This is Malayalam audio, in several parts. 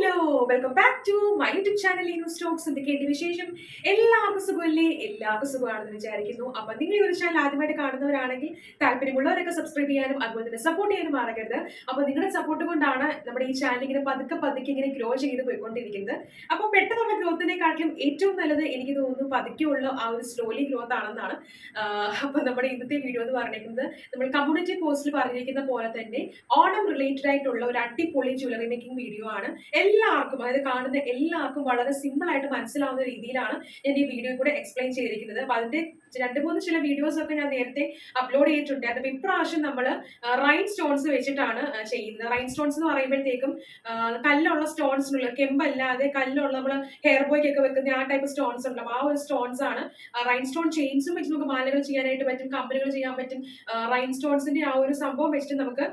Hello welcome back to my YouTube channel ഈ സ്റ്റോക്സ് എന്ന് കേട്ടതിന് വിശേഷം? എല്ലാവർക്കും സുഖമല്ലേ? എല്ലാവർക്കും സുഖമാണെന്ന് വിചാരിക്കുന്നു. അപ്പൊ നിങ്ങൾ ഈ ഒരു ചാനൽ ആദ്യമായിട്ട് കാണുന്നവരാണെങ്കിൽ താല്പര്യമുള്ളവരൊക്കെ സബ്സ്ക്രൈബ് ചെയ്യാനും അതുപോലെ തന്നെ സപ്പോർട്ട് ചെയ്യാനും മറക്കരുത്. അപ്പൊ നിങ്ങളുടെ സപ്പോർട്ട് കൊണ്ടാണ് നമ്മുടെ ഈ ചാനൽ ഇങ്ങനെ പതുക്കെ പതുക്കെ ഇങ്ങനെ ഗ്രോ ചെയ്ത് പോയിക്കൊണ്ടിരിക്കുന്നത്. അപ്പൊ പെട്ടെന്നുള്ള ഗ്രോത്തിനെക്കാട്ടിലും ഏറ്റവും നല്ലത് എനിക്ക് തോന്നുന്നു പതുക്കെയുള്ള ആ ഒരു സ്ലോലി ഗ്രോത്ത് ആണെന്നാണ്. അപ്പോൾ അപ്പൊ നമ്മുടെ ഇന്നത്തെ വീഡിയോ എന്ന് പറഞ്ഞിരിക്കുന്നത് നമ്മൾ കമ്മ്യൂണിറ്റി പോസ്റ്റിൽ പറഞ്ഞിരിക്കുന്ന പോലെ തന്നെ ഓണം റിലേറ്റഡ് ആയിട്ടുള്ള ഒരു അടിപൊളി ജ്വല്ലറി മേക്കിംഗ് വീഡിയോ ആണ്. എല്ലാവർക്കും അതായത് കാണുന്ന എല്ലാവർക്കും വളരെ സിമ്പിൾ ആയിട്ട് മനസ്സിലാവുന്ന രീതിയിലാണ് ഞാൻ ഈ വീഡിയോ കൂടെ എക്സ്പ്ലെയിൻ ചെയ്തിരിക്കുന്നത്. അപ്പൊ അതിന്റെ രണ്ട് മൂന്ന് ചില വീഡിയോസ് ഒക്കെ ഞാൻ നേരത്തെ അപ്ലോഡ് ചെയ്തിട്ടുണ്ട്. അപ്പൊ ഇപ്രാവശ്യം നമ്മൾ റൈൻ സ്റ്റോൺസ് വെച്ചിട്ടാണ് ചെയ്യുന്നത്. റൈൻ സ്റ്റോൺസ് എന്ന് പറയുമ്പോഴത്തേക്കും കല്ലുള്ള സ്റ്റോൺസിനുള്ള കെമ്പല്ലാതെ കല്ലുള്ള നമ്മൾ ഹെയർ ബോയ്ക്ക് ഒക്കെ വെക്കുന്ന ആ ടൈപ്പ് സ്റ്റോൺസ് ഉണ്ടാവും ആ ഒരു സ്റ്റോൺസ് ആണ് റൈൻ സ്റ്റോൺ ചെയിൻസും വെച്ച് നമുക്ക് മാലകൾ ചെയ്യാനായിട്ട് പറ്റും കമ്പലുകൾ ചെയ്യാൻ പറ്റും. റൈൻ സ്റ്റോൺസിന്റെ ആ ഒരു സംഭവം വെച്ചിട്ട് നമുക്ക്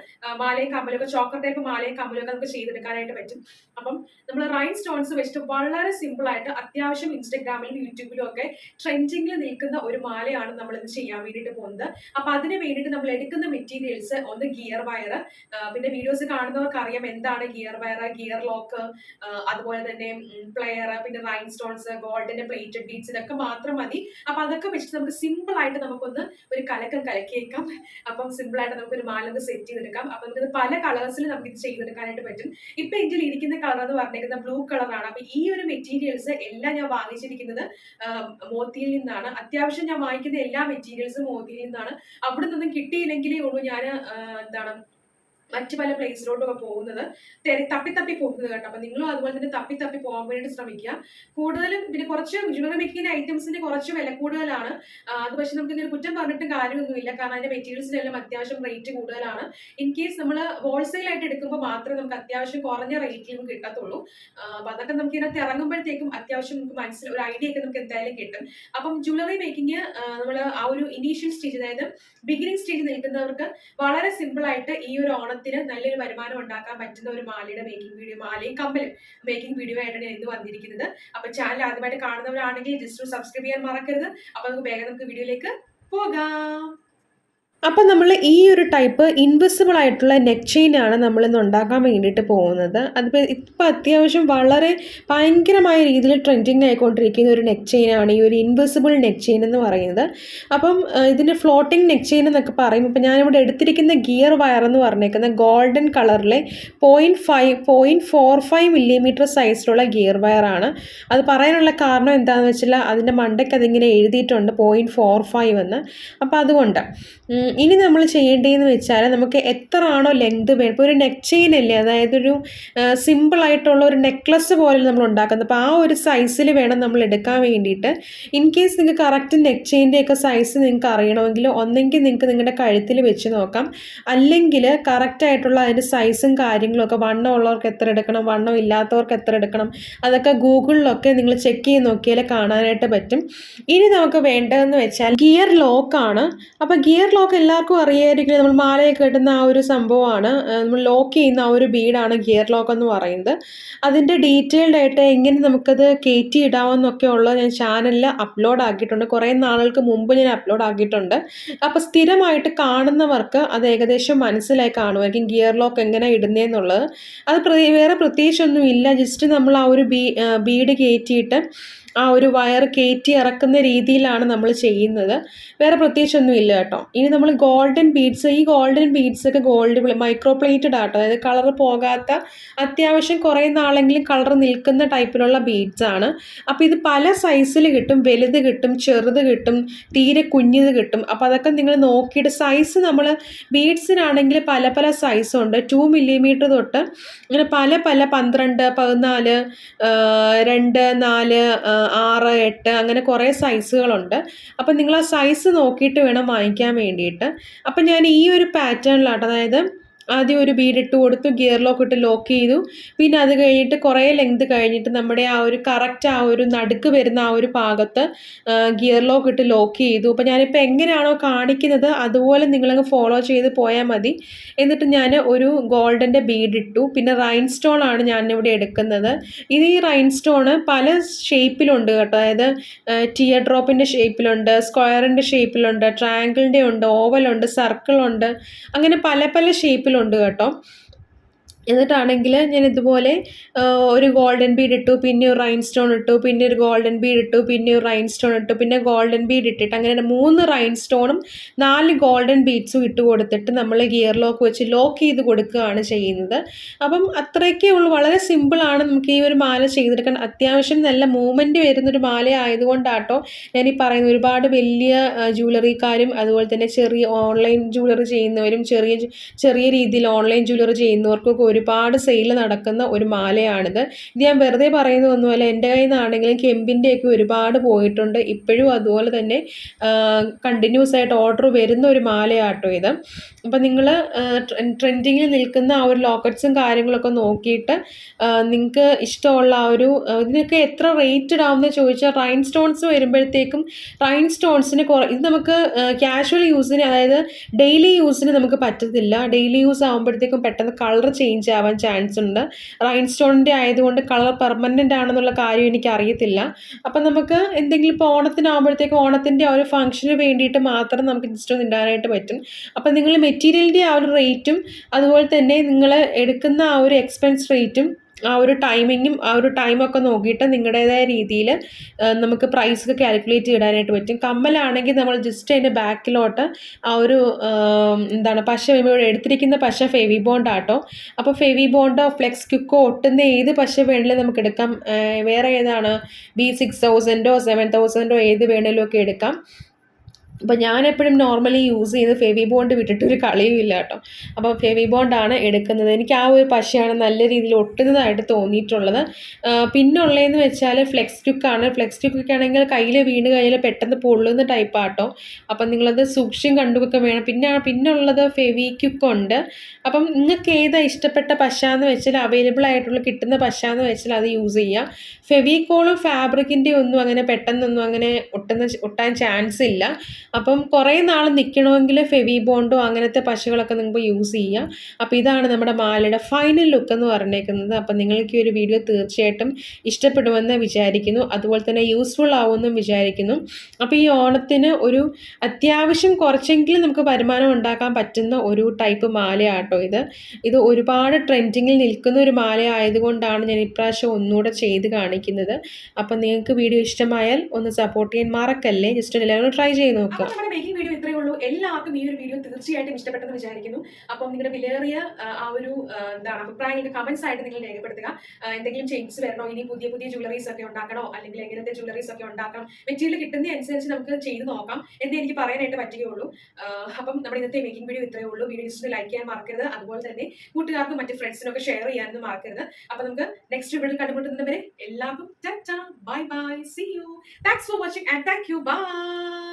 മാലയും കമ്മലൊക്കെ ചോക്കർ ടൈപ്പ് മാലയും കമ്പലൊക്കെ നമുക്ക് ചെയ്തെടുക്കാനായിട്ട് പറ്റും. അപ്പം നമ്മൾ റൈൻ സ്റ്റോൺസ് വെച്ചിട്ട് വളരെ സിമ്പിൾ ആയിട്ട് അത്യാവശ്യം ഇൻസ്റ്റഗ്രാമിലും യൂട്യൂബിലും ഒക്കെ ട്രെൻഡിങ്ങിൽ നിൽക്കുന്ന ഒരു മാലയാണ് നമ്മൾ ഇത് ചെയ്യാൻ വേണ്ടിയിട്ട് പോകുന്നത്. അപ്പൊ അതിന് വേണ്ടിയിട്ട് നമ്മൾ എടുക്കുന്ന മെറ്റീരിയൽസ് ഒന്ന് ഗിയർ വയർ പിന്നെ വീഡിയോസ് കാണുന്നവർക്ക് അറിയാം എന്താണ് ഗിയർ വയർ ഗിയർ ലോക്ക് അതുപോലെ തന്നെ പ്ലെയർ പിന്നെ റൈൻ സ്റ്റോൺസ് ഗോൾഡിന്റെ പ്ലേറ്റഡ് ബീഡ്സ് ഇതൊക്കെ മാത്രം മതി. അപ്പൊ അതൊക്കെ വെച്ചിട്ട് നമുക്ക് സിമ്പിൾ ആയിട്ട് നമുക്കൊന്ന് ഒരു കലക്കം കലക്കിയേക്കാം. അപ്പം സിമ്പിൾ ആയിട്ട് നമുക്ക് ഒരു ഒന്ന് സെറ്റ് ചെയ്തെടുക്കാം. അപ്പൊ നമുക്ക് പല കളേഴ്സിൽ നമുക്ക് ഇത് ചെയ്തെടുക്കാനായിട്ട് പറ്റും. ഇപ്പൊ എന്റെ ഇരിക്കുന്ന കളർ എന്ന് പറഞ്ഞിരിക്കുന്നത് ബ്ലൂ കളറാണ് അപ്പൊ ഈ ഒരു മെറ്റീരിയൽസ് എല്ലാം ഞാൻ വാങ്ങിച്ചിരിക്കുന്നത് മോത്തിയിൽ നിന്നാണ്. അത്യാവശ്യം ഞാൻ വാങ്ങിക്കുന്ന എല്ലാ മെറ്റീരിയൽസും മോദിയിൽ നിന്നാണ്. അവിടെ നിന്നും കിട്ടിയില്ലെങ്കിലേ ഉള്ളൂ ഞാൻ എന്താണ് മറ്റു പല പ്ലേസിലോട്ടൊക്കെ പോകുന്നത്. തെരി തപ്പി തപ്പി പോകുന്നത് കേട്ടോ. അപ്പൊ നിങ്ങളും അതുപോലെ തന്നെ തപ്പി തപ്പി പോകാൻ വേണ്ടി ശ്രമിക്കുക. കൂടുതലും പിന്നെ കുറച്ച് ജ്വല്ലറി മേക്കിംഗ് ഐറ്റംസിന് കുറച്ച് വില കൂടുതലാണ്. അത് പക്ഷേ നമുക്ക് ഇങ്ങനെ കുറ്റം പറഞ്ഞിട്ട് കാര്യമൊന്നുമില്ല. കാരണം അതിന്റെ മെറ്റീരിയൽസിനെല്ലാം അത്യാവശ്യം റേറ്റ് കൂടുതലാണ്. ഇൻ കേസ് നമ്മൾ ഹോൾസെയിൽ ആയിട്ട് എടുക്കുമ്പോൾ മാത്രമേ നമുക്ക് അത്യാവശ്യം കുറഞ്ഞ നമുക്ക് കിട്ടത്തുള്ളൂ. അപ്പൊ അതൊക്കെ നമുക്ക് ഇതിനകത്ത് ഇറങ്ങുമ്പോഴത്തേക്കും അത്യാവശ്യം നമുക്ക് മനസ്സിൽ ഒരു ഐഡിയ ഒക്കെ നമുക്ക് എന്തായാലും കിട്ടും. അപ്പം ജ്വല്ലറി മേക്കിംഗ് നമ്മൾ ആ ഒരു ഇനീഷ്യൽ സ്റ്റേജ് അതായത് ബിഗിനിങ് സ്റ്റേജ് നിൽക്കുന്നവർക്ക് വളരെ സിമ്പിൾ ആയിട്ട് ഈ ഒരു ഓണത്തിന് നല്ലൊരു വരുമാനം ഉണ്ടാക്കാൻ പറ്റുന്ന ഒരു മാലയുടെ മേക്കിംഗ് വീഡിയോ മാലയും കമ്പലും മേക്കിംഗ് വീഡിയോ ആയിട്ടാണ് ഇന്ന് വന്നിരിക്കുന്നത്. അപ്പൊ ചാനൽ ആദ്യമായിട്ട് കാണുന്നവരാണെങ്കിൽ ജസ്റ്റ് സബ്സ്ക്രൈബ് ചെയ്യാൻ മറക്കരുത്. അപ്പൊ നമുക്ക് വേഗം നമുക്ക് വീഡിയോയിലേക്ക് പോകാം. അപ്പം നമ്മൾ ഈ ഒരു ടൈപ്പ് ഇൻവിസിബിൾ ആയിട്ടുള്ള നെക്ക് ചെയിനാണ് നമ്മളിന്ന് ഉണ്ടാക്കാൻ വേണ്ടിയിട്ട് പോകുന്നത്. അതിപ്പോൾ ഇപ്പോൾ അത്യാവശ്യം വളരെ ഭയങ്കരമായ രീതിയിൽ ട്രെൻഡിങ് ആയിക്കൊണ്ടിരിക്കുന്ന ഒരു നെക്ക് ചെയിനാണ് ഈ ഒരു ഇൻവിസിബിൾ നെക്ക് ചെയിൻ എന്ന് പറയുന്നത്. അപ്പം ഇതിന്റെ ഫ്ലോട്ടിംഗ് നെക്ക് ചെയിൻ എന്നൊക്കെ പറയും ഇപ്പം ഞാനിവിടെ എടുത്തിരിക്കുന്ന ഗിയർ വയർ എന്ന് പറഞ്ഞേക്കുന്ന ഗോൾഡൻ കളറിലെ point five point four five millimetre സൈസിലുള്ള ഗിയർ വയറാണ് അത് പറയാനുള്ള കാരണം എന്താണെന്ന് വെച്ചാൽ അതിന്റെ മണ്ടയ്ക്ക് അതിങ്ങനെ എഴുതിയിട്ടുണ്ട് പോയിന്റ് ഫോർ ഫൈവ് എന്ന്. അപ്പോൾ അതുകൊണ്ട് ഇനി നമ്മൾ ചെയ്യേണ്ടതെന്ന് വെച്ചാൽ നമുക്ക് എത്ര ആണോ ലെങ്ത് വേണം ഇപ്പോൾ ഒരു നെക്ക് ചെയിൻ അല്ലേ? അതായത് ഒരു സിമ്പിളായിട്ടുള്ള ഒരു നെക്ലസ് പോലെ നമ്മൾ ഉണ്ടാക്കുന്നത്. അപ്പോൾ ആ ഒരു സൈസിൽ വേണം നമ്മൾ എടുക്കാൻ വേണ്ടിയിട്ട്. ഇൻ കേസ് നിങ്ങൾക്ക് കറക്റ്റ് നെക്ക് ചെയിന്റെ ഒക്കെ സൈസ് നിങ്ങൾക്ക് അറിയണമെങ്കിൽ ഒന്നെങ്കിൽ നിങ്ങൾക്ക് നിങ്ങളുടെ കഴുത്തിൽ വെച്ച് നോക്കാം. അല്ലെങ്കിൽ കറക്റ്റായിട്ടുള്ള അതിന്റെ സൈസും കാര്യങ്ങളൊക്കെ വണ്ണം ഉള്ളവർക്ക് എത്ര എടുക്കണം വണ്ണം ഇല്ലാത്തവർക്ക് എത്ര എടുക്കണം അതൊക്കെ ഗൂഗിളിലൊക്കെ നിങ്ങൾ ചെക്ക് ചെയ്ത് നോക്കിയാൽ കാണാനായിട്ട് പറ്റും. ഇനി നമുക്ക് വേണ്ടതെന്ന് വെച്ചാൽ ഗിയർ ലോക്കാണ് അപ്പോൾ ഗിയർ ലോക്ക് എല്ലാവർക്കും അറിയായിരിക്കും നമ്മൾ മാലയൊക്കെ കെട്ടുന്ന ആ ഒരു സംഭവമാണ്. നമ്മൾ ലോക്ക് ചെയ്യുന്ന ആ ഒരു ബീഡാണ് ഗിയർ ലോക്ക് എന്ന് പറയുന്നത്. അതിന്റെ ഡീറ്റെയിൽഡ് ആയിട്ട് എങ്ങനെ നമുക്കത് കയറ്റി ഇടാമെന്നൊക്കെ ഉള്ളത് ഞാൻ ചാനലിൽ അപ്ലോഡ് ആക്കിയിട്ടുണ്ട്. കുറേ നാളുകൾക്ക് മുമ്പ് ഞാൻ അപ്ലോഡ് ആക്കിയിട്ടുണ്ട്. അപ്പോൾ സ്ഥിരമായിട്ട് കാണുന്നവർക്ക് അത് ഏകദേശം മനസ്സിലായി കാണുമായിരിക്കും ഗിയർ ലോക്ക് എങ്ങനെ ഇടുന്നതെന്നുള്ളത് അത് വേറെ പ്രത്യേകിച്ചൊന്നും ഇല്ല ജസ്റ്റ് നമ്മൾ ആ ഒരു ബീ ബീഡ് കയറ്റിയിട്ട് ആ ഒരു വയർ കയറ്റി ഇറക്കുന്ന രീതിയിലാണ് നമ്മൾ ചെയ്യുന്നത്. വേറെ പ്രത്യേകിച്ചൊന്നും ഇല്ല കേട്ടോ. ഇനി നമ്മൾ ഗോൾഡൻ ബീഡ്സ് ഈ ഗോൾഡൻ ബീഡ്സ് ഒക്കെ ഗോൾഡ് മൈക്രോ പ്ലേറ്റഡ് ആട്ടോ. അതായത് കളർ പോകാത്ത അത്യാവശ്യം കുറേ നാളെങ്കിലും കളർ നിൽക്കുന്ന ടൈപ്പിലുള്ള ബീഡ്സ് ആണ്. അപ്പോൾ ഇത് പല സൈസിൽ കിട്ടും. വലുത് കിട്ടും ചെറുത് കിട്ടും തീരെ കുഞ്ഞത് കിട്ടും. അപ്പോൾ അതൊക്കെ നിങ്ങൾ നോക്കിയിട്ട് സൈസ് നമ്മൾ ബീഡ്സിനാണെങ്കിൽ പല പല സൈസുണ്ട് ടു മില്ലിമീറ്റർ തൊട്ട് ഇങ്ങനെ പല പല പന്ത്രണ്ട് പതിനാല് രണ്ട് നാല് ആറ് എട്ട് അങ്ങനെ കുറേ സൈസുകളുണ്ട് അപ്പം നിങ്ങൾ ആ സൈസ് നോക്കിയിട്ട് വേണം വാങ്ങിക്കാൻ വേണ്ടിയിട്ട്. അപ്പം ഞാൻ ഈ ഒരു പാറ്റേണിലാട്ടോ അതായത് ആദ്യം ഒരു ബീഡിട്ട് കൊടുത്തു ഗിയർ ലോക്ക് ഇട്ട് ലോക്ക് ചെയ്തു. പിന്നെ അത് കഴിഞ്ഞിട്ട് കുറേ ലെങ്ത് കഴിഞ്ഞിട്ട് നമ്മുടെ ആ ഒരു കറക്റ്റ് ആ ഒരു നടുക്ക് വരുന്ന ആ ഒരു ഭാഗത്ത് ഗിയർ ലോക്ക് ഇട്ട് ലോക്ക് ചെയ്തു. അപ്പോൾ ഞാനിപ്പോൾ എങ്ങനെയാണോ കാണിക്കുന്നത് അതുപോലെ നിങ്ങളങ്ങ് ഫോളോ ചെയ്ത് പോയാൽ മതി. എന്നിട്ട് ഞാൻ ഒരു ഗോൾഡന്റെ ബീഡ് ഇട്ടു. പിന്നെ റൈൻ സ്റ്റോൺ ആണ് ഞാനിവിടെ എടുക്കുന്നത്. ഇത് ഈ റൈൻ സ്റ്റോണ് പല ഷേപ്പിലുണ്ട് കേട്ടോ. അതായത് ടിയർ ഡ്രോപ്പിന്റെ ഷേപ്പിലുണ്ട് സ്ക്വയറിന്റെ ഷേപ്പിലുണ്ട് ട്രയാങ്കിളിന്റെ ഉണ്ട് ഓവലുണ്ട് സർക്കിളുണ്ട് അങ്ങനെ പല പല ഷേപ്പിലുണ്ട് കേട്ടോ. എന്നിട്ടാണെങ്കിൽ ഞാൻ ഇതുപോലെ ഒരു ഗോൾഡൻ ബീഡ് ഇട്ടു പിന്നെ ഒരു റൈൻ സ്റ്റോൺ ഇട്ടു പിന്നെ ഒരു ഗോൾഡൻ ബീഡ് ഇട്ടു പിന്നെ ഒരു റൈൻ സ്റ്റോൺ ഇട്ടു പിന്നെ ഗോൾഡൻ ബീഡ് ഇട്ടിട്ട് അങ്ങനെ മൂന്ന് റൈൻ സ്റ്റോണും നാല് ഗോൾഡൻ ബീഡ്സും ഇട്ട് കൊടുത്തിട്ട് നമ്മൾ ഗിയർ ലോക്ക് വെച്ച് ലോക്ക് ചെയ്ത് കൊടുക്കുകയാണ് ചെയ്യുന്നത്. അപ്പം അത്രയൊക്കെ ഉള്ളൂ. വളരെ സിമ്പിളാണ് നമുക്ക് ഈ ഒരു മാല ചെയ്തെടുക്കാൻ അത്യാവശ്യം നല്ല മൂവ്മെന്റ് വരുന്നൊരു മാല ആയതുകൊണ്ടാട്ടോ ഞാൻ ഈ പറയുന്ന ഒരുപാട് വലിയ ജ്വല്ലറിക്കാരും അതുപോലെ തന്നെ ചെറിയ ഓൺലൈൻ ജ്വല്ലറി ചെയ്യുന്നവരും ചെറിയ ചെറിയ രീതിയിൽ ഓൺലൈൻ ജ്വല്ലറി ചെയ്യുന്നവർക്കൊക്കെ ഒരുപാട് സെയിൽ നടക്കുന്ന ഒരു മാലയാണിത്. ഇത് ഞാൻ വെറുതെ പറയുന്നതൊന്നുമല്ല എന്റെ കയ്യിൽ നിന്നാണെങ്കിലും കെമ്പിന്റെയൊക്കെ ഒരുപാട് പോയിട്ടുണ്ട്. ഇപ്പോഴും അതുപോലെ തന്നെ കണ്ടിന്യൂസ് ആയിട്ട് ഓർഡർ വരുന്ന ഒരു മാലയാട്ടോ ഇത്. അപ്പം നിങ്ങൾ ട്രെൻഡിങ്ങിൽ നിൽക്കുന്ന ആ ഒരു ലോക്കറ്റ്സും കാര്യങ്ങളൊക്കെ നോക്കിയിട്ട് നിങ്ങൾക്ക് ഇഷ്ടമുള്ള ആ ഒരു ഇതിനൊക്കെ എത്ര റേറ്റഡ് ആവുമെന്ന് ചോദിച്ചാൽ റൈൻ സ്റ്റോൺസ് വരുമ്പോഴത്തേക്കും റൈൻ സ്റ്റോൺസിന് കുറ ഇത് നമുക്ക് ക്യാഷ്വൽ യൂസിന് അതായത് ഡെയിലി യൂസിന് നമുക്ക് പറ്റത്തില്ല. ഡെയിലി യൂസ് ആകുമ്പോഴത്തേക്കും പെട്ടെന്ന് കളർ ചേഞ്ച് ആവാൻ ചാൻസ് ഉണ്ട്. റൈൻ സ്റ്റോണിന്റെ ആയതുകൊണ്ട് കളർ പെർമനന്റ് ആണെന്നുള്ള കാര്യം എനിക്ക് അറിയത്തില്ല അപ്പം നമുക്ക് എന്തെങ്കിലും ഇപ്പോൾ ഓണത്തിനാകുമ്പോഴത്തേക്കും ഓണത്തിന്റെ ആ ഒരു ഫംഗ്ഷന് വേണ്ടിയിട്ട് മാത്രം നമുക്ക് ജസ്റ്റ് ഒന്ന് ഇടാനായിട്ട് പറ്റും. അപ്പം നിങ്ങൾ മെറ്റീരിയലിന്റെ ആ ഒരു റേറ്റും അതുപോലെ തന്നെ നിങ്ങൾ എടുക്കുന്ന ആ ഒരു എക്സ്പെൻസ് റേറ്റും ആ ഒരു ടൈമിങ്ങും ആ ഒരു ടൈമൊക്കെ നോക്കിയിട്ട് നിങ്ങളുടേതായ രീതിയിൽ നമുക്ക് പ്രൈസ് കാൽക്കുലേറ്റ് ചെയ്യാനായിട്ട് പറ്റും. കമ്മലാണെങ്കിൽ നമ്മൾ ജസ്റ്റ് അതിന്റെ ബാക്കിലോട്ട് ആ ഒരു എന്താണ് പശ ഇവിടെ എടുത്തിരിക്കുന്ന പശ ഫെവി ബോണ്ട് ആട്ടോ. അപ്പോൾ ഫെവി ബോണ്ടോ ഫ്ലെക്സ് ക്യുക്കോ ഒട്ടുന്ന ഏത് പശ വേണമെങ്കിലും നമുക്ക് എടുക്കാം. വേറെ ഏതാണ്? ബി സിക്സ് തൗസൻഡോ സെവൻ തൗസൻഡോ ഏത് വേണമെങ്കിലും ഒക്കെ എടുക്കാം. അപ്പോൾ ഞാൻ എപ്പോഴും നോർമലി യൂസ് ചെയ്ത് ഫെവി ബോണ്ട് വിട്ടിട്ട് ഒരു കളിയും ഇല്ല കേട്ടോ. അപ്പോൾ ഫെവി ബോണ്ടാണ് എടുക്കുന്നത്. എനിക്ക് ആ ഒരു പശയാണ് നല്ല രീതിയിൽ ഒട്ടുന്നതായിട്ട് തോന്നിയിട്ടുള്ളത്. പിന്നുള്ളതെന്ന് വെച്ചാൽ ഫ്ലെക്സ് ക്യുക്കാണ് ഫ്ലെക്സ് ക്യുക്ക് ആണെങ്കിൽ കയ്യിൽ വീണ് കഴിഞ്ഞാൽ പെട്ടെന്ന് പൊള്ളുന്ന ടൈപ്പ് ആട്ടോ. അപ്പം നിങ്ങളത് സൂക്ഷ്യം കണ്ടുമൊക്കെ വേണം. പിന്നെ പിന്നുള്ളത് ഫെവി ക്യുക്കുണ്ട് അപ്പം നിങ്ങൾക്ക് ഏതാ ഇഷ്ടപ്പെട്ട പശ എന്ന് വെച്ചാൽ അവൈലബിൾ ആയിട്ടുള്ള കിട്ടുന്ന പശ എന്ന് വെച്ചാൽ അത് യൂസ് ചെയ്യുക ഫെവിക്കോളും ഫാബ്രിക്കിന്റെ ഒന്നും അങ്ങനെ പെട്ടെന്നൊന്നും അങ്ങനെ ഒട്ടുന്ന ഒട്ടാൻ ചാൻസ് ഇല്ല. അപ്പം കുറേ നാൾ നിൽക്കണമെങ്കിൽ ഫെവി ബോണ്ടോ അങ്ങനത്തെ പശകളൊക്കെ നിങ്ങൾക്ക് യൂസ് ചെയ്യാം. അപ്പോൾ ഇതാണ് നമ്മുടെ മാലയുടെ ഫൈനൽ ലുക്ക് എന്ന് പറഞ്ഞേക്കുന്നത്. അപ്പം നിങ്ങൾക്ക് ഈ ഒരു വീഡിയോ തീർച്ചയായിട്ടും ഇഷ്ടപ്പെടുമെന്ന് വിചാരിക്കുന്നു. അതുപോലെ തന്നെ യൂസ്ഫുൾ ആവുമെന്നും വിചാരിക്കുന്നു. അപ്പോൾ ഈ ഓണത്തിന് ഒരു അത്യാവശ്യം കുറച്ചെങ്കിലും നമുക്ക് വരുമാനം ഉണ്ടാക്കാൻ പറ്റുന്ന ഒരു ടൈപ്പ് മാലയാട്ടോ ഇത്. ഇത് ഒരുപാട് ട്രെൻഡിങ്ങിൽ നിൽക്കുന്ന ഒരു മാല ആയതുകൊണ്ടാണ് ഞാൻ ഇപ്രാവശ്യം ഒന്നുകൂടെ ചെയ്ത് കാണിക്കുന്നത്. അപ്പം നിങ്ങൾക്ക് വീഡിയോ ഇഷ്ടമായാൽ ഒന്ന് സപ്പോർട്ട് ചെയ്യാൻ മറക്കല്ലേ? ജസ്റ്റ് എല്ലാവരും ട്രൈ ചെയ്ത് നോക്കുക അപ്പോൾ നമ്മുടെ ബേക്കിംഗ് വീഡിയോ ഇത്രയേ ഉള്ളൂ. എല്ലാവർക്കും ഈ ഒരു വീഡിയോ തീർച്ചയായിട്ടും ഇഷ്ടപ്പെട്ടെന്ന് വിചാരിക്കുന്നു. അപ്പം നിങ്ങളുടെ വിലയേറിയ ആ, ഒരു എന്താണ് അഭിപ്രായങ്ങളുടെ കമന്റ്സ് ആയിട്ട് നിങ്ങൾ രേഖപ്പെടുത്തുക. എന്തെങ്കിലും ചേഞ്ചസ് വരണോ? ഇനി പുതിയ പുതിയ ജ്വല്ലറീസ് ഒക്കെ ഉണ്ടാക്കണോ? അല്ലെങ്കിൽ എങ്ങനത്തെ ജ്വല്ലറീസ് ഒക്കെ ഉണ്ടാക്കാം മെറ്റീരിയൽ കിട്ടുന്ന അനുസരിച്ച് നമുക്ക് ചെയ്ത് നോക്കാം. എന്നേ എനിക്ക് പറയാനായിട്ട് പറ്റുകയുള്ളൂ. അപ്പം നമ്മുടെ ഇന്നത്തെ മേക്കിംഗ് വീഡിയോ ഇത്രയേ ഉള്ളൂ. വീഡിയോ ഇഷ്ടം ലൈക്ക് ചെയ്യാൻ മറക്കരുത്. അതുപോലെ തന്നെ കൂട്ടുകാർക്കും മറ്റ് ഫ്രണ്ട്സിനൊക്കെ ഷെയർ ചെയ്യാനൊന്നും മറക്കരുത്. അപ്പം നമുക്ക് നെക്സ്റ്റ് വീഡിയോ കണ്ടുമുട്ടുന്നവരെ എല്ലാവർക്കും bye bye see you thanks for watching and thank you bye